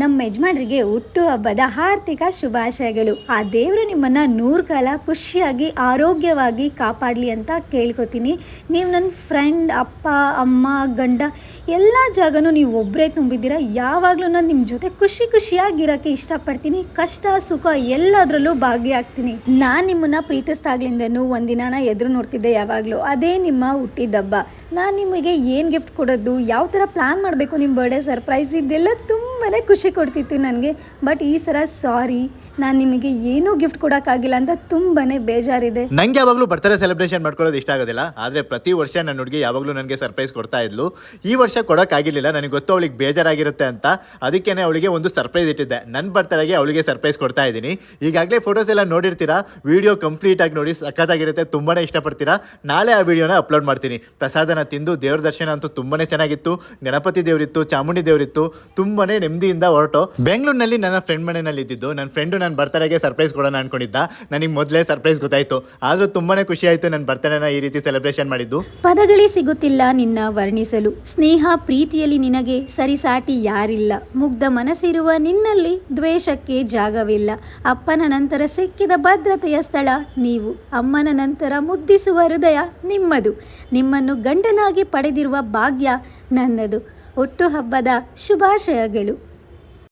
ನಮ್ಮ ಯಜಮಾನರಿಗೆ ಹುಟ್ಟು ಹಬ್ಬದ ಆರ್ಥಿಕ ಶುಭಾಶಯಗಳು. ಆ ದೇವರು ನಿಮ್ಮನ್ನು ನೂರು ಕಾಲ ಖುಷಿಯಾಗಿ, ಆರೋಗ್ಯವಾಗಿ ಕಾಪಾಡಲಿ ಅಂತ ಕೇಳ್ಕೊತೀನಿ. ನೀವು ನನ್ನ ಫ್ರೆಂಡ್ ಅಪ್ಪ, ಅಮ್ಮ, ಗಂಡ, ಎಲ್ಲ ಜಾಗನೂ ನೀವು ಒಬ್ಬರೇ ತುಂಬಿದ್ದೀರಾ? ಯಾವಾಗಲೂ ನಾನು ನಿಮ್ಮ ಜೊತೆ ಖುಷಿ ಖುಷಿಯಾಗಿರೋಕ್ಕೆ ಇಷ್ಟಪಡ್ತೀನಿ. ಕಷ್ಟ, ಸುಖ ಎಲ್ಲದರಲ್ಲೂ ಭಾಗಿಯಾಗ್ತೀನಿ. ನಾನು ನಿಮ್ಮನ್ನು ಪ್ರೀತಿಸ್ದಾಗ್ಲಿಂದನೂ ಒಂದಿನ ಎದುರು ನೋಡ್ತಿದ್ದೆ ಯಾವಾಗಲೂ. ಅದೇ ನಿಮ್ಮ ಹುಟ್ಟಿದಬ್ಬ. ನಾನು ನಿಮಗೆ ಏನು ಗಿಫ್ಟ್ ಕೊಡೋದು, ಯಾವ ಥರ ಪ್ಲ್ಯಾನ್ ಮಾಡಬೇಕು ನಿಮ್ಮ ಬರ್ಡೇ ಸರ್ಪ್ರೈಸ್ ಇದೆಲ್ಲ ತುಂಬಾ ಖುಷಿ ಕೊಡ್ತಿತ್ತು ನನಗೆ. ಬಟ್ ಈ ಸಲ ಸಾರಿ ನಾನು ನಿಮಗೆ ಏನೂ ಗಿಫ್ಟ್ ಕೊಡೋಕ್ಕಾಗಿಲ್ಲ ಅಂತ ತುಂಬಾ ಬೇಜಾರಿದೆ. ನಂಗೆ ಯಾವಾಗಲೂ ಬರ್ತಾರೆ ಸೆಲೆಬ್ರೇಷನ್ ಮಾಡ್ಕೊಳ್ಳೋದು ಇಷ್ಟ ಆಗೋದಿಲ್ಲ. ಆದರೆ ಪ್ರತಿ ವರ್ಷ ನನ್ನ ಹುಡುಗಿ ಯಾವಾಗಲೂ ನನಗೆ ಸರ್ಪ್ರೈಸ್ ಕೊಡ್ತಾ ಇದ್ಲು. ಈ ವರ್ಷ ಕೊಡೋಕ್ಕಾಗಿರಲಿಲ್ಲ, ನನಗೆ ಗೊತ್ತು ಅವಳಿಗೆ ಬೇಜಾರಾಗಿರುತ್ತೆ ಅಂತ. ಅದಕ್ಕೇ ಅವಳಿಗೆ ಒಂದು ಸರ್ಪ್ರೈಸ್ ಇಟ್ಟಿದ್ದೆ. ನನ್ನ ಬರ್ತಡೆಗೆ ಅವಳಿಗೆ ಸರ್ಪ್ರೈಸ್ ಕೊಡ್ತಾ ಇದ್ದೀನಿ. ಈಗಾಗಲೇ ಫೋಟೋಸ್ ಎಲ್ಲ ನೋಡಿರ್ತೀರಾ? ವಿಡಿಯೋ ಕಂಪ್ಲೀಟ್ ಆಗಿ ನೋಡಿ ಸಖತ್ತಾಗಿರುತ್ತೆ ತುಂಬಾ ಇಷ್ಟಪಡ್ತೀರಾ? ನಾಳೆ ಆ ವಿಡಿಯೋನ ಅಪ್ಲೋಡ್ ಮಾಡ್ತೀನಿ. ಪ್ರಸಾದನ ತಿಂದು ದೇವ್ರ ದರ್ಶನ ಅಂತೂ ತುಂಬಾನೇ ಚೆನ್ನಾಗಿತ್ತು. ಗಣಪತಿ ದೇವರಿತ್ತು, ಚಾಮುಂಡಿ ದೇವರಿತ್ತು, ತುಂಬಾನೇ ನೆಮ್ಮದಿಯಿಂದ ಹೊರಟು ಬೆಂಗಳೂರಿನಲ್ಲಿ ನನ್ನ ಫ್ರೆಂಡ್ ಮನೆಯಲ್ಲಿ ಇದ್ದಿದ್ದು. ನನ್ನ ಫ್ರೆಂಡು ನನ್ನ ಬರ್ತಡೆಗೆ ಸರ್ಪ್ರೈಸ್ ಕೊಡೋಣ ಅನ್ಕೊಂಡಿದ್ದ. ನನಗೆ ಮೊದಲೇ ಸರ್ಪ್ರೈಸ್ ಗೊತ್ತಾಯ್ತು. ಆದರೂ ತುಂಬಾನೇ ಖುಷಿ ಆಯ್ತು ನನ್ನ ಬರ್ತಡೆನ ಈ ರೀತಿ ಸೆಲೆಬ್ರೇಷನ್ ಮಾಡಿದ್ದು. ಪದಗಳೇ ಸಿಗುತ್ತಿಲ್ಲ ನಿನ್ನ ವರ್ಣಿಸಲು. ಸ್ನೇಹ ಪ್ರೀತಿಯಲ್ಲಿ ನಿನಗೆ ಸರಿಸಾಟಿ ಯಾರಿಲ್ಲ. ಮುಗ್ಧ ಮನಸ್ಸಿರುವ ನಿನ್ನಲ್ಲಿ ದ್ವೇಷಕ್ಕೆ ಜಾಗವಿಲ್ಲ. ಅಪ್ಪನ ನಂತರ ಸಿಕ್ಕಿದ ಭದ್ರತೆಯ ಸ್ಥಳ ನೀವು. ಅಮ್ಮನ ನಂತರ ಮುದ್ದಿಸುವ ಹೃದಯ ನಿಮ್ಮದು. ನಿಮ್ಮನ್ನು ಗಂಡನಾಗಿ ಪಡೆದಿರುವ ಭಾಗ್ಯ ನನ್ನದು. ಹುಟ್ಟುಹಬ್ಬದ ಶುಭಾಶಯಗಳು.